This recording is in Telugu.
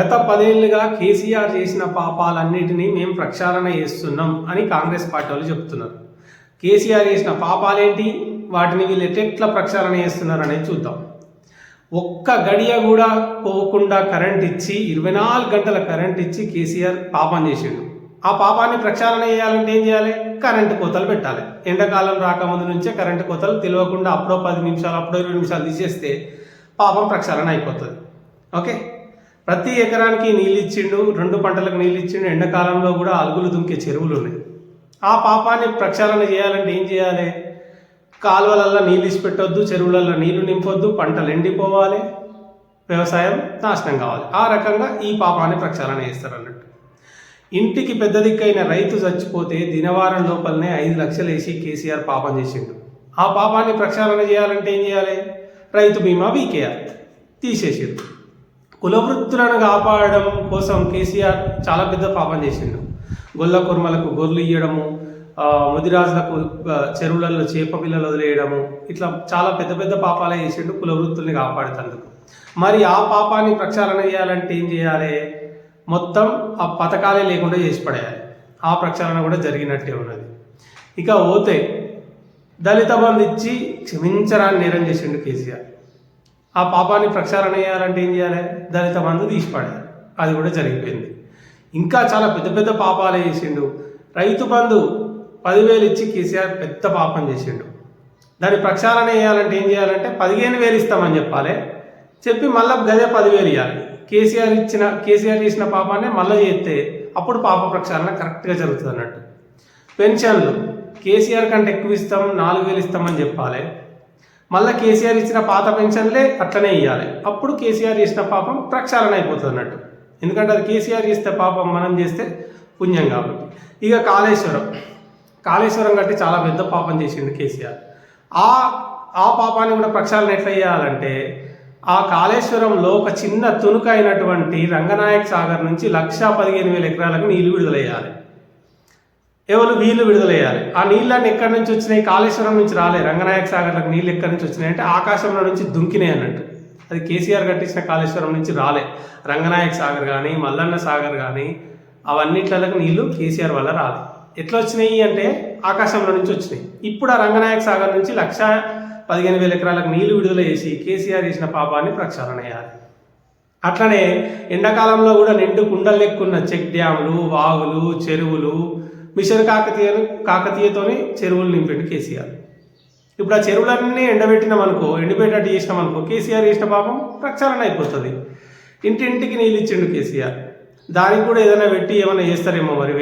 గత పదేళ్ళుగా కేసీఆర్ చేసిన పాపాలన్నిటినీ మేము ప్రక్షాళన చేస్తున్నాం అని కాంగ్రెస్ పార్టీ వాళ్ళు చెప్తున్నారు. కేసీఆర్ చేసిన పాపాలేంటి? వాటిని వీళ్ళు ఎట్లా ప్రక్షాళన చేస్తున్నారు అనేది చూద్దాం. ఒక్క గడియ కూడా పోకుండా కరెంట్ ఇచ్చి ఇరవై నాలుగు గంటల కరెంట్ ఇచ్చి కేసీఆర్ పాపం చేసిండు. ఆ పాపాన్ని ప్రక్షాళన చేయాలంటే ఏం చేయాలి? కరెంటు కోతలు పెట్టాలి. ఎండాకాలం రాకముందు నుంచే కరెంటు కోతలు తెలియకుండా అప్పుడో పది నిమిషాలు అప్పుడో ఇరవై నిమిషాలు తీసేస్తే పాపం ప్రక్షాళన అయిపోతుంది. ఓకే? ప్రతి ఎకరానికి నీళ్ళు ఇచ్చిండు రెండు పంటలకు నీళ్ళు ఇచ్చిండు ఎండాకాలంలో కూడా అలుగులు దుంకే చెరువులు ఉన్నాయి. ఆ పాపాన్ని ప్రక్షాళన చేయాలంటే ఏం చేయాలి? కాలువలల్లో నీళ్ళు ఇచ్చి పెట్టొద్దు చెరువులల్లో నీళ్ళు నింపొద్దు పంటలు ఎండిపోవాలి వ్యవసాయం నాశనం కావాలి. ఆ రకంగా ఈ పాపాన్ని ప్రక్షాళన చేస్తారు అన్నట్టు. ఇంటికి పెద్ద దిక్కైన రైతు చచ్చిపోతే దినవారం లోపలనే ఐదు లక్షలు వేసి కేసీఆర్ పాపం చేసిండు. ఆ పాపాన్ని ప్రక్షాళన చేయాలంటే ఏం చేయాలి? రైతు బీమా వీకేఆర్ తీసేసారు కులవృత్తులను కాపాడడం కోసం కేసీఆర్ చాలా పెద్ద పాపం చేసిండు. గొల్ల కుర్మలకు గొర్రెలు ఇయ్యడము ముదిరాజులకు చెరువులలో చేప పిల్లలు వదిలేయడము ఇట్లా చాలా పెద్ద పెద్ద పాపాలే చేసిండు కులవృత్తుల్ని కాపాడుతందుకు మరి ఆ పాపాన్ని ప్రక్షాళన చేయాలంటే ఏం చేయాలి? మొత్తం ఆ పథకాలే లేకుండా చేసి పడేయాలి ఆ ప్రక్షాళన కూడా జరిగినట్టే ఉన్నది. ఇక పోతే దళిత బంధు ఇచ్చి క్షమించరాని నేరం చేసిండు కేసీఆర్. ఆ పాపాన్ని ప్రక్షాళన చేయాలంటే ఏం చేయాలి? దళిత బంధు తీసిపడాలి అది కూడా జరిగిపోయింది. ఇంకా చాలా పెద్ద పెద్ద పాపాలే చేసిండు. రైతు బంధు పదివేలు ఇచ్చి కేసీఆర్ పెద్ద పాపం చేసిండు. దాన్ని ప్రక్షాళన చేయాలంటే ఏం చేయాలంటే పదిహేను వేలు ఇస్తామని చెప్పాలి. చెప్పి మళ్ళీ గదే పదివేలు ఇవ్వాలి కేసీఆర్ ఇచ్చిన కేసీఆర్ చేసిన పాపాన్ని మళ్ళీ చేస్తే అప్పుడు పాప ప్రక్షాళన కరెక్ట్గా జరుగుతుంది అన్నట్టు. పెన్షన్లు. కేసీఆర్ కంటే ఎక్కువ ఇస్తాం నాలుగు వేలు ఇస్తామని చెప్పాలి. మళ్ళీ కేసీఆర్ ఇచ్చిన పాత పెన్షన్లే అట్లనే ఇవ్వాలి అప్పుడు కేసీఆర్ చేసిన పాపం ప్రక్షాళన అయిపోతుంది అన్నట్టు. ఎందుకంటే అది కేసీఆర్ చేస్తే పాపం మనం చేస్తే పుణ్యం కాబట్టి. ఇక కాళేశ్వరం. కాళేశ్వరం కట్టి చాలా పెద్ద పాపం చేసిండు కేసీఆర్. ఆ ఆ పాపాన్ని కూడా ప్రక్షాళన ఎట్లా చేయాలంటే ఆ కాళేశ్వరంలో ఒక చిన్న తునుక అయినటువంటి రంగనాయక్ సాగర్ నుంచి లక్షా పదిహేను వేల ఎకరాలకు నీళ్ళు విడుదలయ్యాలి ఎవరు వీళ్ళు విడుదలయ్యాలి. ఆ నీళ్ళని ఎక్కడి నుంచి వచ్చినాయి? కాళేశ్వరం నుంచి రాలే రంగనాయక సాగర్లకు నీళ్ళు ఎక్కడి నుంచి వచ్చినాయి అంటే ఆకాశంలో నుంచి దుంకినాయి అన్నట్టు. అది కేసీఆర్ కట్టించిన కాళేశ్వరం నుంచి రాలే. రంగనాయక సాగర్ కానీ మల్లన్న సాగర్ కానీ అవన్నిట్లకు నీళ్ళు కేసీఆర్ వల్ల రాలే. ఎట్లా వచ్చినాయి అంటే ఆకాశంలో నుంచి వచ్చినాయి. ఇప్పుడు ఆ రంగనాయక సాగర్ నుంచి లక్ష పదిహేను వేల ఎకరాలకు నీళ్ళు విడుదల చేసి కేసీఆర్ చేసిన పాపాన్ని ప్రక్షాళన చేయాలి. అట్లనే ఎండాకాలంలో కూడా నిండు కుండలు లెక్కున్న చెక్ డ్యాములు వాగులు చెరువులు మిషన్ కాకతీయను కాకతీయతోని చెరువులు నింపిండు కేసీఆర్. ఇప్పుడు ఆ చెరువులన్నీ ఎండబెట్టినాం అనుకో ఎండిపోయేటట్టు చేసినాం అనుకో కేసీఆర్ చేసిన పాపం ప్రక్షాళన అయిపోతుంది. ఇంటింటికి నీళ్ళు ఇచ్చిండు కేసీఆర్. దానికి కూడా ఏదైనా పెట్టి ఏమైనా చేస్తారేమో మరి